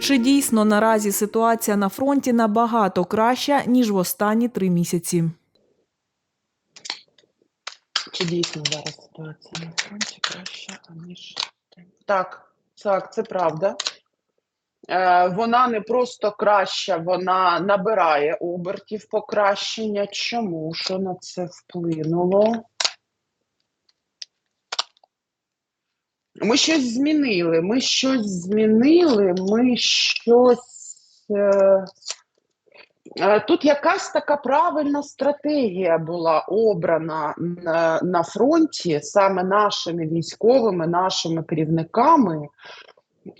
Чи дійсно наразі ситуація на фронті набагато краща ніж в останні три місяці? Чи дійсно зараз ситуація на фронті краща, аніж так, так, це правда. Е, вона не просто краща, вона набирає обертів покращення. Чому? Що на це вплинуло? Ми щось змінили. Ми щось змінили, ми щось. Е, Е, Тут якась така правильна стратегія була обрана на, на фронті саме нашими військовими, нашими керівниками.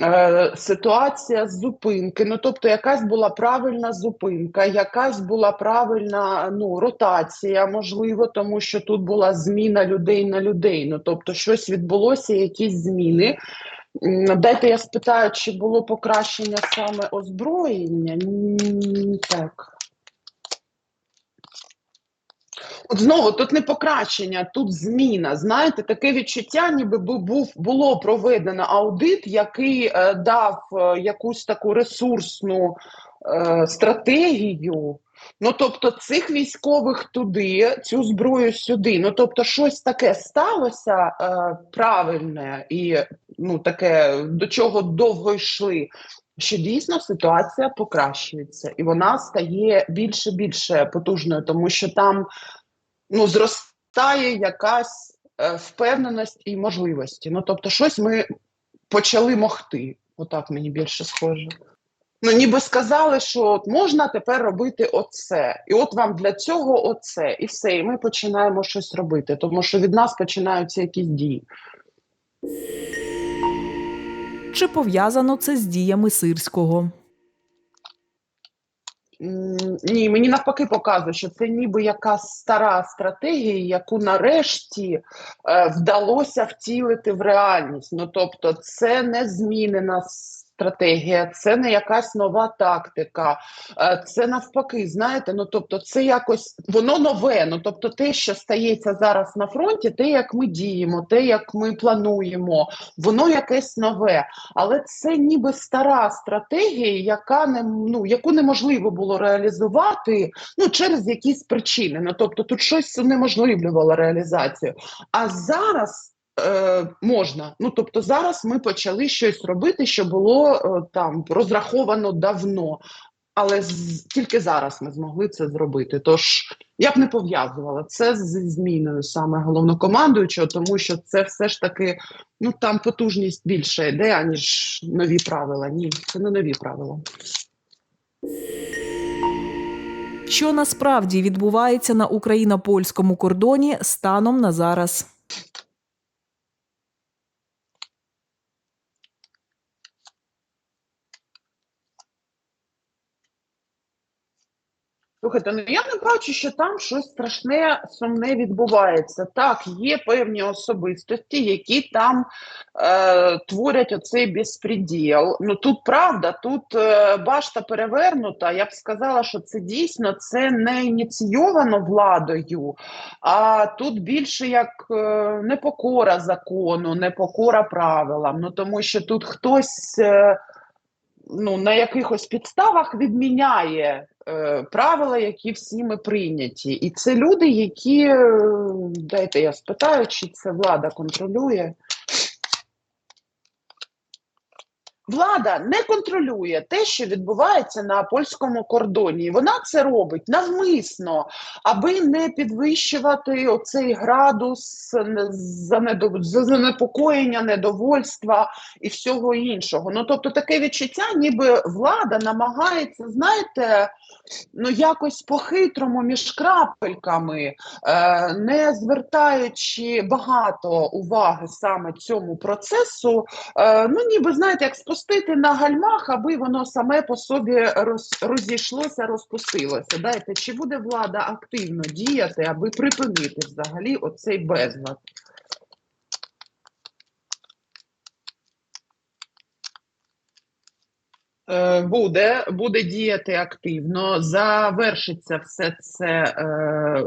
Е, Ситуація зупинки. Ну, тобто, якась була правильна зупинка, якась була правильна ну, ротація, можливо, тому що тут була зміна людей на людей. Ну, тобто, щось відбулося, якісь зміни. Дайте я спитаю, чи було покращення саме озброєння? Так. От знову тут не покращення, тут зміна. Знаєте, таке відчуття, ніби був було проведено аудит, який е, дав е, якусь таку ресурсну е, стратегію. Ну, тобто, цих військових туди, цю зброю сюди. Ну, тобто, щось таке сталося е, правильне і ну, таке, до чого довго йшли. Що дійсно ситуація покращується, і вона стає більше більше потужною, тому що там ну, зростає якась е, впевненість і можливості. Ну, тобто, щось ми почали могти. Отак мені більше схоже. Ну, ніби сказали, що от можна тепер робити оце, і от вам для цього оце, і все. І ми починаємо щось робити, тому що від нас починаються якісь дії. Чи пов'язано це з діями сирського? Ні, мені навпаки показує, що це ніби якась стара стратегія, яку нарешті е, вдалося втілити в реальність. Ну тобто, це не змінена стратегія, це не якась нова тактика. Е, це навпаки, знаєте, ну тобто, це якось воно нове. Ну тобто, те, що стається зараз на фронті, те, як ми діємо, те, як ми плануємо, воно якесь нове. Але це ніби стара стратегія, яка не ну яку неможливо було реалізувати ну через якісь причини. Ну тобто тут щось унеможливлювало реалізацію. А зараз е, можна. Ну тобто, зараз ми почали щось робити, що було е, там розраховано давно. Але з, тільки зараз ми змогли це зробити. Тож я б не пов'язувала це зі зміною саме головнокомандуючого, тому що це все ж таки ну там потужність більше йде, аніж нові правила. Ні, це не нові правила. Що насправді відбувається на україно-польському кордоні станом на зараз? Слухайте, ну я не бачу, що там щось страшне, сумне відбувається. Так, є певні особистості, які там е, творять оцей безпреділ. Ну тут правда, тут е, башта перевернута. Я б сказала, що це дійсно це не ініційовано владою, а тут більше як е, непокора закону, непокора правилам. Ну тому що тут хтось. Е, ну, на якихось підставах відміняє е, правила, які всі ми прийняті. І це люди, які, е, дайте я спитаю, чи це влада контролює. Влада не контролює те, що відбувається на польському кордоні. Вона це робить навмисно, аби не підвищувати оцей градус занепокоєння, недовольства і всього іншого. Ну тобто таке відчуття, ніби влада намагається, знаєте, ну якось по-хитрому між крапельками, е, не звертаючи багато уваги саме цьому процесу, е, ну ніби знаєте, як спустити на гальмах, аби воно саме по собі роз, розійшлося, розпустилося. Дайте, чи буде влада активно діяти, аби припинити взагалі оцей безлад? Буде, буде діяти активно, завершиться все це е,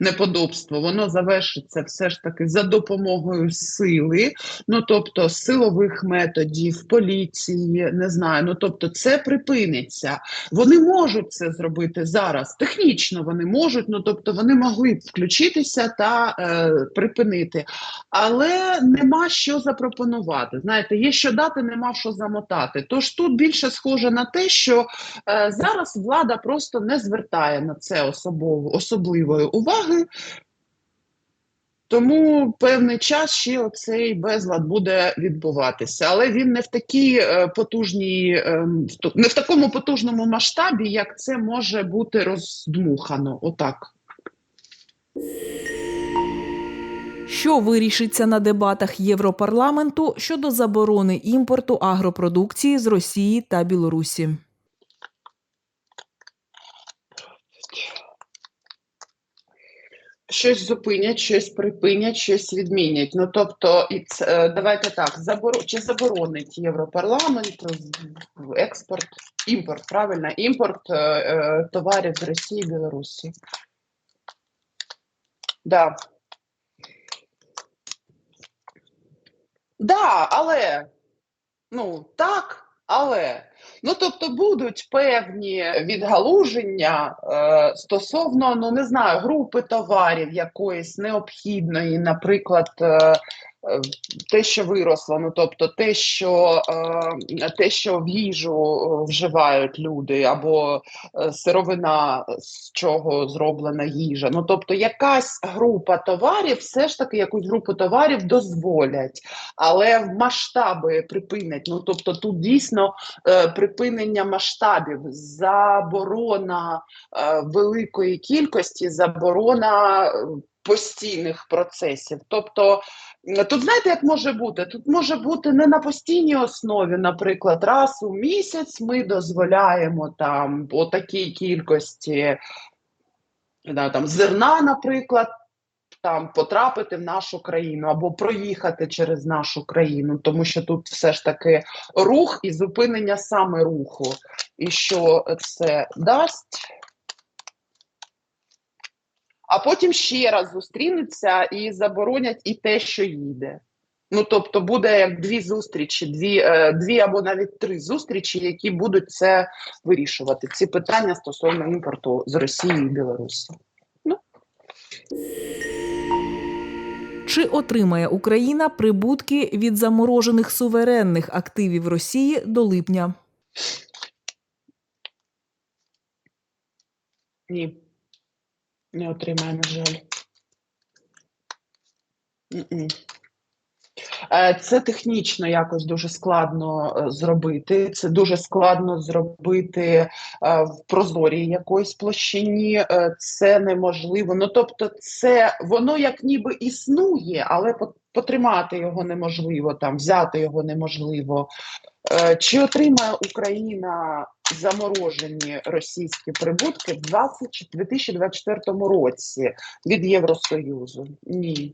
неподобство, воно завершиться все ж таки за допомогою сили, ну тобто силових методів, поліції, не знаю. Ну тобто, це припиниться. Вони можуть це зробити зараз. Технічно вони можуть, ну тобто вони могли б включитися та е, припинити, але нема що запропонувати. Знаєте, є що дати, нема що замотати. Тож тут більше схоже на те, що е, зараз влада просто не звертає на це особово, особливої уваги. Тому певний час ще оцей безлад буде відбуватися, але він не в такій е, потужній, ем, не в такому потужному масштабі, як це може бути роздмухано. Отак. Що вирішиться на дебатах Європарламенту щодо заборони імпорту агропродукції з Росії та Білорусі? Щось зупинять, щось припинять, щось відмінять. Ну тобто, і це, е, давайте так, заборо... чи заборонить Європарламент експорт, імпорт, правильно, імпорт е, е, товарів з Росії і Білорусі. Да. Да, але ну так, але ну тобто будуть певні відгалуження е, стосовно, ну не знаю, групи товарів якоїсь необхідної, наприклад. Е, е, те, що виросло, ну тобто те, що е, те, що в їжу е, вживають люди, або сировина, з чого зроблена їжа. Ну тобто, якась група товарів, все ж таки якусь групу товарів дозволять, але в масштаби припинять. Ну тобто, тут дійсно припинення масштабів, заборона е, великої кількості, заборона е, постійних процесів. Тобто, тут знаєте, як може бути? Тут може бути не на постійній основі, наприклад, раз у місяць ми дозволяємо там по такій кількості там, зерна, наприклад. Там потрапити в нашу країну або проїхати через нашу країну, тому що тут все ж таки рух і зупинення саме руху. І що це дасть? А потім ще раз зустрінуться і заборонять і те, що їде. Ну, тобто, буде як дві зустрічі, дві, е, дві або навіть три зустрічі, які будуть це вирішувати. Ці питання стосовно імпорту з Росії і Білорусі. Чи отримає Україна прибутки від заморожених суверенних активів Росії до липня? Ні. Не отримає, на жаль. М-м. Е, Це технічно якось дуже складно е, зробити. Це дуже складно зробити е, в прозорій якоїсь площині. Е, Це неможливо. Ну тобто, це воно як ніби існує, але по- потримати його неможливо, там взяти його неможливо. Е, Чи отримає Україна заморожені російські прибутки в 20 2024 році від Євросоюзу? Ні.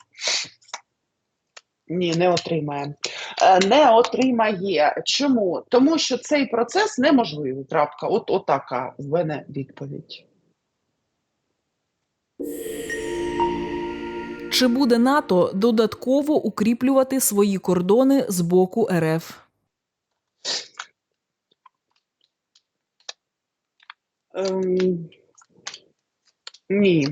Ні, не отримає. Е, Не отримає. Чому? Тому що цей процес неможливий. Крапка. От отака в мене відповідь. Чи буде НАТО додатково укріплювати свої кордони з боку РФ? Ем, ні.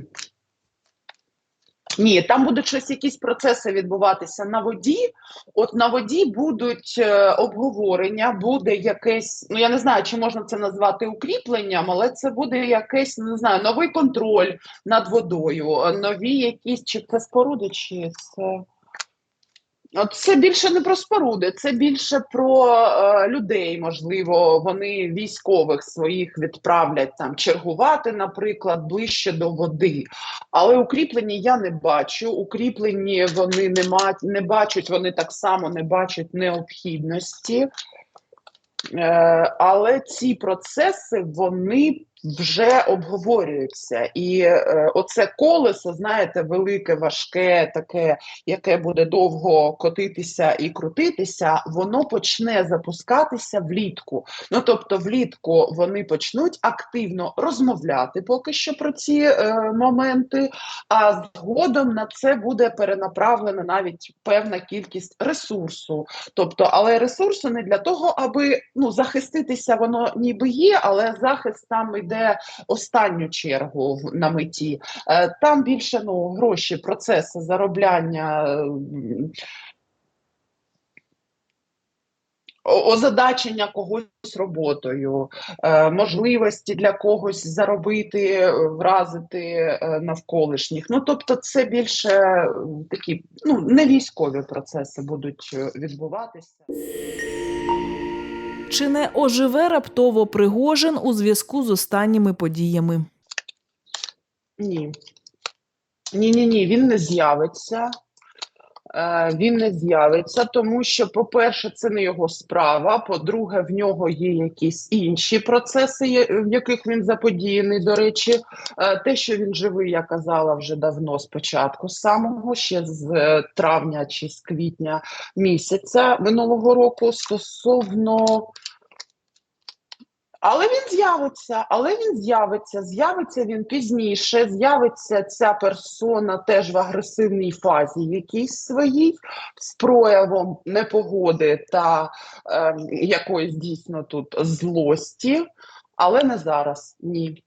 Ні, там будуть щось, якісь процеси відбуватися на воді. От на воді будуть е, обговорення, буде якесь, ну я не знаю, чи можна це назвати укріпленням, але це буде якийсь, не знаю, новий контроль над водою, нові якісь, чи це споруди, чи це. Це більше не про споруди, це більше про е, людей. Можливо, вони військових своїх відправлять там чергувати, наприклад, ближче до води. Але укріплені я не бачу. Укріплені вони не ма- не бачать, вони так само не бачать необхідності. Е, але ці процеси вони вже обговорюються. І е, оце колесо, знаєте, велике, важке, таке, яке буде довго котитися і крутитися, воно почне запускатися влітку. Ну тобто, влітку вони почнуть активно розмовляти поки що про ці е, моменти, а згодом на це буде перенаправлена навіть певна кількість ресурсу. Тобто, але ресурсу не для того, аби ну захиститися, воно ніби є, але захист там йде останню чергу на меті. Е, Там більше ну гроші, процеси заробляння. Озадачення когось роботою, е, можливості для когось заробити, е, вразити навколишніх. Ну тобто, це більше такі ну не військові процеси будуть відбуватися. Чи не оживе раптово Пригожин у зв'язку з останніми подіями? Ні. Ні, ні, ні, він не з'явиться. Е, Він не з'явиться, тому що, по-перше, це не його справа. По-друге, в нього є якісь інші процеси, в яких він заподіяний. До речі, Е, те, що він живий, я казала вже давно спочатку, самого ще з е, травня чи з квітня місяця минулого року стосовно. Але він з'явиться, але він з'явиться, з'явиться він пізніше, з'явиться ця персона теж в агресивній фазі, якійсь своїй, з проявом непогоди та е, якоїсь дійсно тут злості, але не зараз, ні.